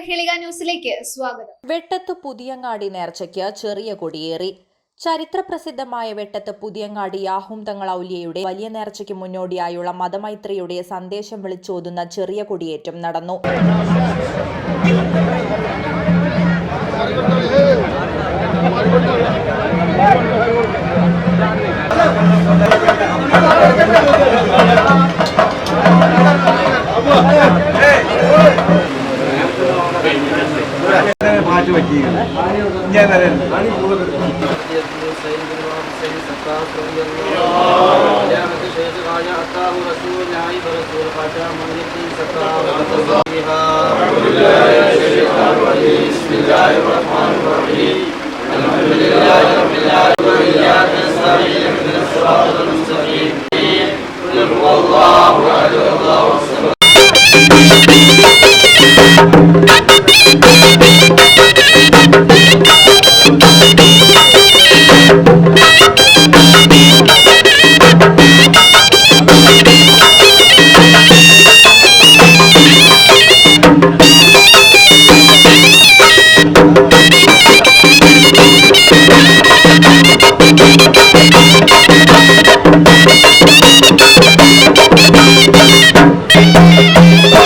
പ്രഹേളിക ന്യൂസിലേക്ക് സ്വാഗതം. വെട്ടത്ത് പുതിയങ്ങാടി നേർച്ചയ്ക്ക് ചെറിയ കൊടിയേറി. ചരിത്ര പ്രസിദ്ധമായ വെട്ടത്ത് പുതിയങ്ങാടി യാഹും തങ്ങൾ ഔലിയയുടെ വലിയ നേർച്ചയ്ക്ക് മുന്നോടിയായുള്ള മതമൈത്രിയുടെ സന്ദേശം വിളിച്ചോതുന്ന ചെറിയ കൊടിയേറ്റം നടന്നു. മാറ്റി പറ്റിയത് you.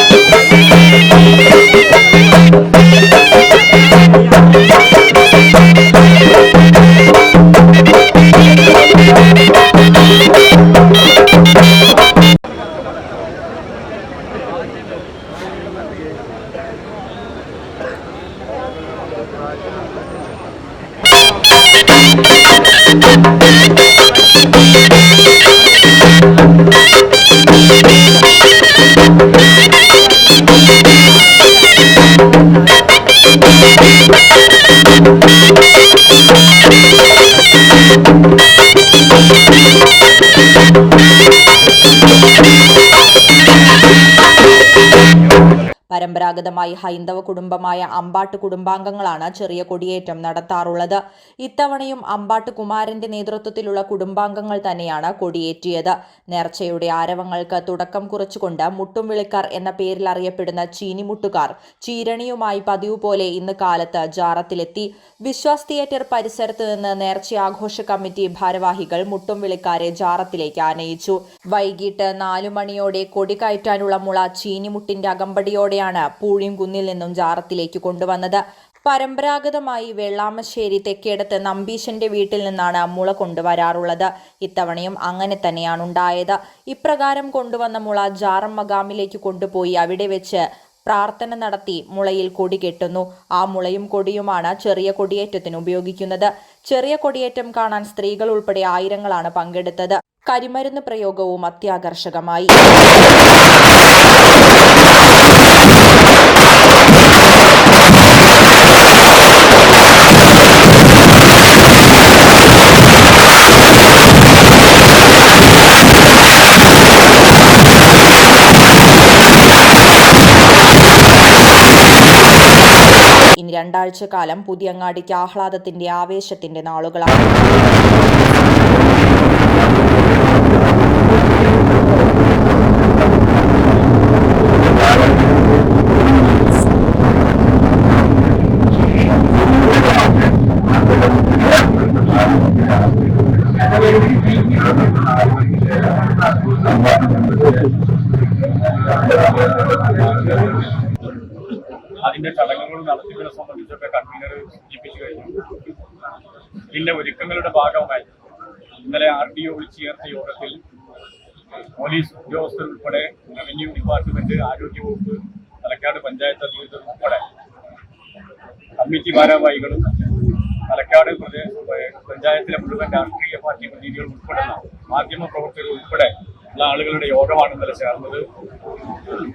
Thank you. പരമ്പരാഗതമായി ഹൈന്ദവ കുടുംബമായ അമ്പാട്ട് കുടുംബാംഗങ്ങളാണ് ചെറിയ കൊടിയേറ്റം നടത്താറുള്ളത്. ഇത്തവണയും അമ്പാട്ട് കുമാരന്റെ നേതൃത്വത്തിലുള്ള കുടുംബാംഗങ്ങൾ തന്നെയാണ് കൊടിയേറ്റിയത്. നേർച്ചയുടെ ആരവങ്ങൾക്ക് തുടക്കം കുറിച്ചുകൊണ്ട് മുട്ടും വിളിക്കാർ എന്ന പേരിൽ അറിയപ്പെടുന്ന ചീനിമുട്ടുകാർ ചീരണിയുമായി പതിവ് പോലെ ഇന്ന് കാലത്ത് ജാറത്തിലെത്തി. വിശ്വാസ് തിയേറ്റർ പരിസരത്ത് നിന്ന് നേർച്ച ആഘോഷ കമ്മിറ്റി ഭാരവാഹികൾ മുട്ടും വിളിക്കാരെ ജാറത്തിലേക്ക് ആനയിച്ചു. വൈകിട്ട് നാലു മണിയോടെ കൊടി കയറ്റാനുള്ള മുള ചീനിമുട്ടിന്റെ അകമ്പടിയോടെയാണ് പൂഴിംകുന്നിൽ നിന്നും ജാറത്തിലേക്ക് കൊണ്ടുവന്നത്. പരമ്പരാഗതമായി വെള്ളാമശ്ശേരി തെക്കേടത്ത് നമ്പീശന്റെ വീട്ടിൽ നിന്നാണ് മുള കൊണ്ടുവരാറുള്ളത്. ഇത്തവണയും അങ്ങനെ തന്നെയാണ് ഉണ്ടായത് ഇപ്രകാരം കൊണ്ടുവന്ന മുള ജാറം മകാമിലേക്ക് കൊണ്ടുപോയി അവിടെ വെച്ച് പ്രാർത്ഥന നടത്തി മുളയിൽ കൊടി കെട്ടുന്നു. ആ മുളയും കൊടിയുമാണ് ചെറിയ കൊടിയേറ്റത്തിന് ഉപയോഗിക്കുന്നത്. ചെറിയ കൊടിയേറ്റം കാണാൻ സ്ത്രീകൾ ഉൾപ്പെടെ ആയിരങ്ങളാണ് പങ്കെടുത്തത്. കരിമരുന്ന് പ്രയോഗവും അത്യാകർഷകമായി. ഇനി രണ്ടാഴ്ച കാലം പുതിയങ്ങാടിക്ക് ആഹ്ലാദത്തിന്റെ ആവേശത്തിന്റെ നാളുകളാണ്. അതിന്റെ ചടങ്ങുകൾ നടത്തിപ്പിനെ സംബന്ധിച്ചൊക്കെ കൺവീനർ സൂചിപ്പിച്ചു കഴിഞ്ഞു. ഇതിന്റെ ഒരുക്കങ്ങളുടെ ഭാഗമായി ഇന്നലെ ആർ ഡി ഒ വിളിച്ചു ചേർത്ത യോഗത്തിൽ പോലീസ് ഉദ്യോഗസ്ഥർ ഉൾപ്പെടെ റവന്യൂ ഡിപ്പാർട്ട്മെന്റ് ആരോഗ്യവകുപ്പ് തലക്കാട് പഞ്ചായത്ത് അധികൃതർ ഉൾപ്പെടെ കമ്മിറ്റി ഭാരവാഹികളും തലക്കാട് പഞ്ചായത്തിലെ മുഴുവൻ രാഷ്ട്രീയ പാർട്ടി പ്രതിനിധികൾ ഉൾപ്പെടുന്ന മാധ്യമ പ്രവർത്തകർ ഉൾപ്പെടെ ഉള്ള ആളുകളുടെ യോഗമാണ് ഇന്നലെ ചേർന്നത്.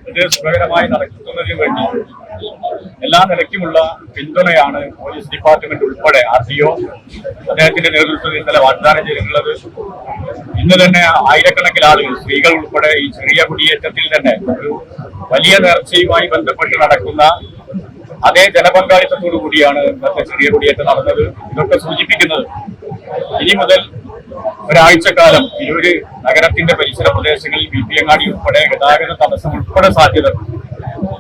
ഇത് സുഖകരമായി നടക്കുന്നതിന് വേണ്ടി എല്ലാ നിലയ്ക്കുമുള്ള പിന്തുണയാണ് പോലീസ് ഡിപ്പാർട്ട്മെന്റ് ഉൾപ്പെടെ ആർ ടി ഒ അദ്ദേഹത്തിന്റെ നേതൃത്വത്തിൽ ഇന്നലെ വാഗ്ദാനം ചെയ്തിട്ടുള്ളത്. ഇന്ന് തന്നെ ആയിരക്കണക്കിന് ആളുകൾ സ്ത്രീകൾ ഉൾപ്പെടെ ഈ ചെറിയ കുടിയേറ്റത്തിൽ തന്നെ ഒരു വലിയ നേർച്ചയുമായി ബന്ധപ്പെട്ട് നടക്കുന്ന അതേ ജനപങ്കാളിത്തത്തോടു കൂടിയാണ് ഇന്നത്തെ ചെറിയ കുടിയേറ്റം നടന്നത്. ഇതൊക്കെ സൂചിപ്പിക്കുന്നത് ഇനി മുതൽ ഒരാഴ്ചക്കാലം തിരൂര് നഗരത്തിന്റെ പരിസര പ്രദേശങ്ങളിൽ ബി പി അങ്ങാടി ഉൾപ്പെടെ ഗതാഗത തടസ്സം ഉൾപ്പെടെ സാധ്യത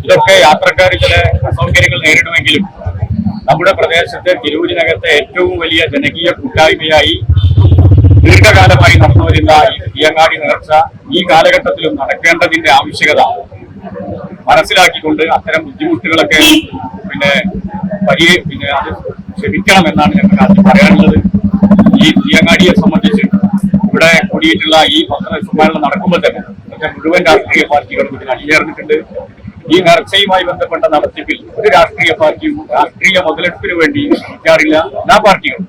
ഇതൊക്കെ യാത്രക്കാർ ചില അസൗകര്യങ്ങൾ നേരിടുമെങ്കിലും നമ്മുടെ പ്രദേശത്തെ തിരൂരിനകത്തെ ഏറ്റവും വലിയ ജനകീയ കൂട്ടായ്മയായി ദീർഘകാലമായി നടന്നു വരുന്ന തീയങ്ങാടി നേർച്ച ഈ കാലഘട്ടത്തിലും നടക്കേണ്ടതിന്റെ ആവശ്യകത മനസ്സിലാക്കിക്കൊണ്ട് അത്തരം ബുദ്ധിമുട്ടുകളൊക്കെ പിന്നെ വലിയ പിന്നെ അത് ക്ഷമിക്കണമെന്നാണ് ഞങ്ങൾക്ക് ആദ്യം പറയാനുള്ളത്. ഈ തീയങ്ങാടിയെ സംബന്ധിച്ച് ഇവിടെ കൂടിയിട്ടുള്ള ഈ പത്ര സമ്മേളനം നടക്കുമ്പോൾ തന്നെ മുഴുവൻ രാഷ്ട്രീയ പാർട്ടികളും ഇതിൽ അണിചേർന്നിട്ടുണ്ട് ഈ നേർച്ചയുമായി ബന്ധപ്പെട്ട നടത്തിപ്പിൽ ഒരു രാഷ്ട്രീയ പാർട്ടിയും രാഷ്ട്രീയ മുതലെടുപ്പിന് വേണ്ടി നിൽക്കാറില്ല എല്ലാ പാർട്ടികളും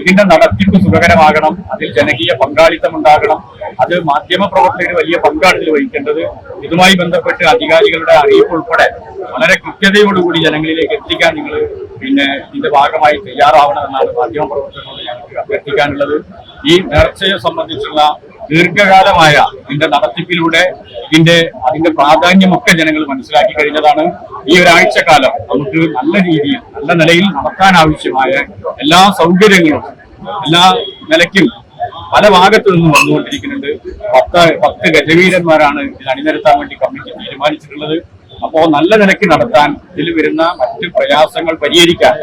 ഇതിന്റെ നടത്തിപ്പ് സുഖകരമാകണം അതിൽ ജനകീയ പങ്കാളിത്തം ഉണ്ടാകണം. അത് മാധ്യമ പ്രവർത്തകർ വലിയ പങ്കാണ് വഹിക്കേണ്ടത്. ഇതുമായി ബന്ധപ്പെട്ട് അധികാരികളുടെ അറിയിപ്പ് ഉൾപ്പെടെ വളരെ കൃത്യതയോടുകൂടി ജനങ്ങളിലേക്ക് എത്തിക്കാൻ നിങ്ങൾ പിന്നെ ഇതിന്റെ ഭാഗമായി തയ്യാറാവണമെന്നാണ് മാധ്യമ പ്രവർത്തകരോട് ഞങ്ങൾക്ക് അഭ്യർത്ഥിക്കാനുള്ളത്. ഈ നേർച്ചയെ സംബന്ധിച്ചുള്ള ദീർഘകാലമായ ഇതിന്റെ നടത്തിപ്പിലൂടെ ഇതിന്റെ അതിന്റെ പ്രാധാന്യമൊക്കെ ജനങ്ങൾ മനസ്സിലാക്കി കഴിഞ്ഞതാണ് ഈ ഒരാഴ്ചക്കാലം. നമുക്ക് നല്ല രീതിയിൽ നല്ല നിലയിൽ നടക്കാൻ ആവശ്യമായ എല്ലാ സൗകര്യങ്ങളും എല്ലാ നിലയ്ക്കും പല ഭാഗത്തു നിന്നും വന്നുകൊണ്ടിരിക്കുന്നുണ്ട്. പത്ത് പത്ത് ഗജവീരന്മാരാണ് ഇതിൽ അണിനിരത്താൻ വേണ്ടി കമ്മിറ്റി തീരുമാനിച്ചിട്ടുള്ളത്. അപ്പോ നല്ല നിലയ്ക്ക് നടത്താൻ ഇതിൽ വരുന്ന മറ്റ് പ്രയാസങ്ങൾ പരിഹരിക്കാൻ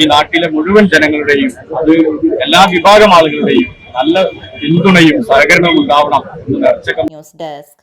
ഈ നാട്ടിലെ മുഴുവൻ ജനങ്ങളുടെയും അത് എല്ലാ വിഭാഗം ആളുകളുടെയും നല്ല പിന്തുണയും സഹകരണവും ഉണ്ടാവണം എന്ന് ന്യൂസ് ഡെസ്ക്.